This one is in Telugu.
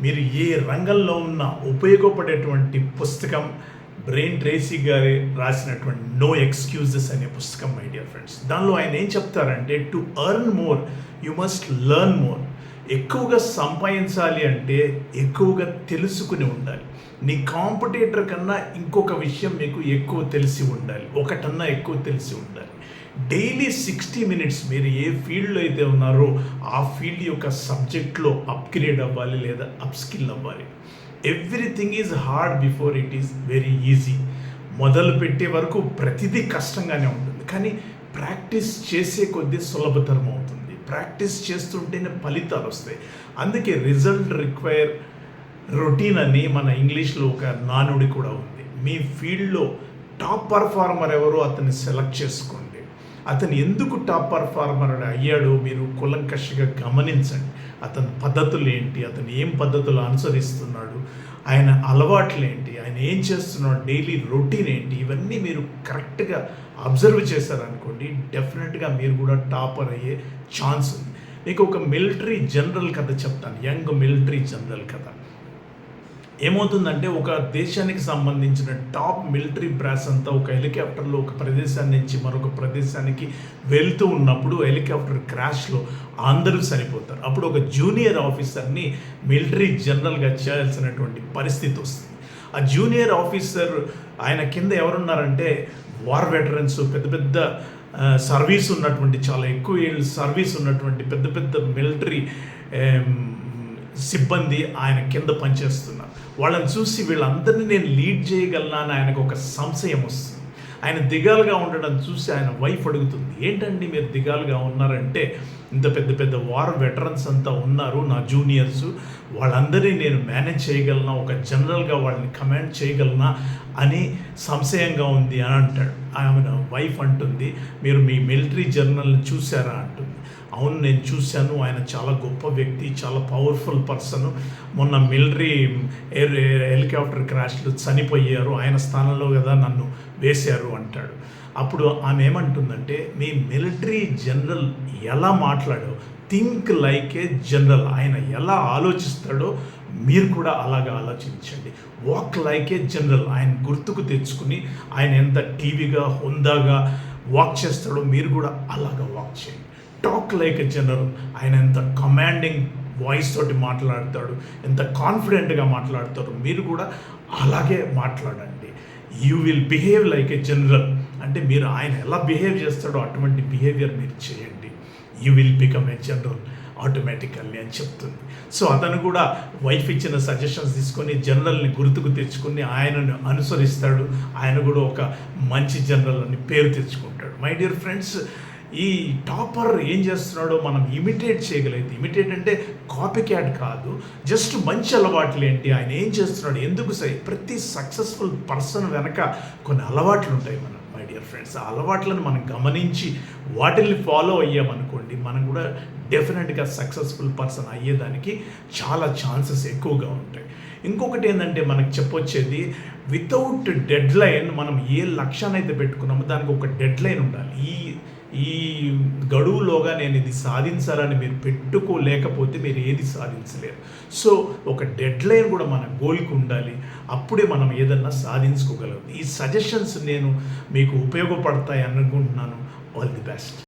మీరు ఏ రంగంలో ఉన్న ఉపయోగపడేటువంటి పుస్తకం బ్రెయిన్ ట్రేసీ గారి రాసినటువంటి నో ఎక్స్క్యూజెస్ అనే పుస్తకం మై డియర్ ఫ్రెండ్స్ దానిలో ఆయన ఏం చెప్తారంటే to earn more you must learn more ఎక్కువగా సంపాదించాలి అంటే ఎక్కువగా తెలుసుకుని ఉండాలి. నీ కాంపిటేటర్ కన్నా ఇంకొక విషయం మీకు ఎక్కువ తెలిసి ఉండాలి. ఒకటన్నా ఎక్కువ తెలిసి ఉండాలి. డైలీ సిక్స్టీ మినిట్స్ మీరు ఏ ఫీల్డ్లో అయితే ఉన్నారో ఆ ఫీల్డ్ యొక్క సబ్జెక్ట్లో అప్గ్రేడ్ అవ్వాలి లేదా అప్స్కిల్ అవ్వాలి. Everything is hard before it is very easy. మొదలు పెట్టే వరకు ప్రతిదీ కష్టంగానే ఉంటుంది. కానీ ప్రాక్టీస్ చేసే కొద్దీ సులభతరం అవుతుంది. ప్రాక్టీస్ చేస్తుంటేనే ఫలితాలు వస్తాయి. అందుకే రిజల్ట్ రిక్వైర్ రొటీన్ అని మన ఇంగ్లీష్లో ఒక నానుడి కూడా ఉంది. మీ ఫీల్డ్లో టాప్ పర్ఫార్మర్ ఎవరో అతన్ని సెలెక్ట్ చేసుకోండి. అతను ఎందుకు టాప్ పర్ఫార్మర్ అయ్యాడో మీరు కులంకషగా గమనించండి. అతని పద్ధతులు ఏంటి అతను ఏం పద్ధతులు అనుసరిస్తున్నాడు? ఆయన అలవాట్లు ఏంటి ఆయన ఏం చేస్తున్నాడు? డైలీ రొటీన్ ఏంటి ఇవన్నీ మీరు కరెక్ట్గా అబ్జర్వ్ చేశారనుకోండి డెఫినెట్గా మీరు కూడా టాపర్ అయ్యే ఛాన్స్ ఉంది. మీకు ఒక మిలిటరీ జనరల్ కథ చెప్తాను. యంగ్ మిలిటరీ జనరల్ కథ. ఏమవుతుందంటే ఒక దేశానికి సంబంధించిన టాప్ మిలిటరీ బ్రాస్ అంతా ఒక హెలికాప్టర్లో ఒక ప్రదేశాన్ని నుంచి మరొక ప్రదేశానికి వెళ్తూ ఉన్నప్పుడు హెలికాప్టర్ క్రాష్లో అందరూ సరిపోతారు. అప్పుడు ఒక జూనియర్ ఆఫీసర్ని మిలిటరీ జనరల్గా చేయాల్సినటువంటి పరిస్థితి వస్తుంది. ఆ జూనియర్ ఆఫీసర్ ఆయన కింద ఎవరున్నారంటే వార్ వెటరన్స్ పెద్ద పెద్ద సర్వీస్ ఉన్నటువంటి చాలా ఎక్కువ ఏళ్ళు సర్వీస్ ఉన్నటువంటి పెద్ద పెద్ద మిలిటరీ సిబ్బంది ఆయన కింద పనిచేస్తున్నారు. వాళ్ళని చూసి వీళ్ళందరినీ నేను లీడ్ చేయగలనా అని ఆయనకు ఒక సంశయం వస్తుంది. ఆయన దిగాలుగా ఉండడం చూసి ఆయన వైఫ్ అడుగుతుంది ఏంటండి మీరు దిగాలుగా ఉన్నారంటే ఇంత పెద్ద పెద్ద వార్ వెటరన్స్ అంతా ఉన్నారు నా జూనియర్స్ వాళ్ళందరినీ నేను మేనేజ్ చేయగలనా ఒక జనరల్గా వాళ్ళని కమాండ్ చేయగలనా అని సంశయంగా ఉంది అని అంటాడు. ఆమె వైఫ్ అంటుంది మీరు మీ మిలిటరీ జర్నల్ని చూసారా అంటుంది. అవును నేను చూశాను. ఆయన చాలా గొప్ప వ్యక్తి చాలా పవర్ఫుల్ పర్సన్. మొన్న మిలిటరీ ఎయిర్ హెలికాప్టర్ క్రాష్లో చనిపోయారు. ఆయన స్థానంలో కదా నన్ను వేశారు అంటాడు. అప్పుడు ఆమె ఏమంటుందంటే మీ మిలిటరీ జనరల్ ఎలా మాట్లాడో థింక్ లైక్ ఏ జనరల్. ఆయన ఎలా ఆలోచిస్తాడో మీరు కూడా అలాగా ఆలోచించండి. వాక్ లైక్ ఏ జనరల్ ఆయన గుర్తుకు తెచ్చుకుని ఆయన ఎంత టీవీగా హుందాగా వాక్ చేస్తాడో మీరు కూడా అలాగా వాక్ చేయండి. టాక్ లైక్ ఎ జనరల్ ఆయన ఎంత కమాండింగ్ వాయిస్ తోటి మాట్లాడతాడు ఎంత కాన్ఫిడెంట్గా మాట్లాడతాడు మీరు కూడా అలాగే మాట్లాడండి. You will behave like a general అంటే మీరు ఆయన ఎలా బిహేవ్ చేస్తాడో అటువంటి బిహేవియర్ మీరు చేయండి. You will become a general automatically అని చెప్తుంది. సో అతను కూడా వైఫ్ ఇచ్చిన సజెషన్స్ తీసుకొని జనరల్ని గుర్తుకు తెచ్చుకొని ఆయనను అనుసరిస్తాడు. ఆయన కూడా ఒక మంచి జనరల్ అని పేరు తెచ్చుకుంటాడు. మై డియర్ ఫ్రెండ్స్ ఈ టాపర్ ఏం చేస్తున్నాడో మనం ఇమిటేట్ చేయగలిగితే ఇమిటేట్ అంటే కాపీ క్యాట్ కాదు జస్ట్ మంచి అలవాట్లు ఏంటి ఆయన ఏం చేస్తున్నాడు ఎందుకు సై ప్రతి సక్సెస్ఫుల్ పర్సన్ వెనక కొన్ని అలవాట్లు ఉంటాయి మనం మై డియర్ ఫ్రెండ్స్ ఆ అలవాట్లను మనం గమనించి వాటిని ఫాలో అయ్యామనుకోండి మనం కూడా డెఫినెట్గా సక్సెస్ఫుల్ పర్సన్ అయ్యేదానికి చాలా ఛాన్సెస్ ఎక్కువగా ఉంటాయి. ఇంకొకటి ఏంటంటే మనకు చెప్పొచ్చేది వితౌట్ డెడ్ లైన్ మనం ఏ లక్ష్యాన్ని అయితే పెట్టుకున్నామో దానికి ఒక డెడ్ లైన్ ఉండాలి. ఈ ఈ గడువులోగా నేను ఇది సాధించాలని మీరు పెట్టుకోలేకపోతే మీరు ఏది సాధించలేరు. సో ఒక డెడ్ లైన్ కూడా మన గోల్కి ఉండాలి. అప్పుడే మనం ఏదన్నా సాధించుకోగలం. ఈ సజెషన్స్ నేను మీకు ఉపయోగపడతాయి అనుకుంటున్నాను. All the best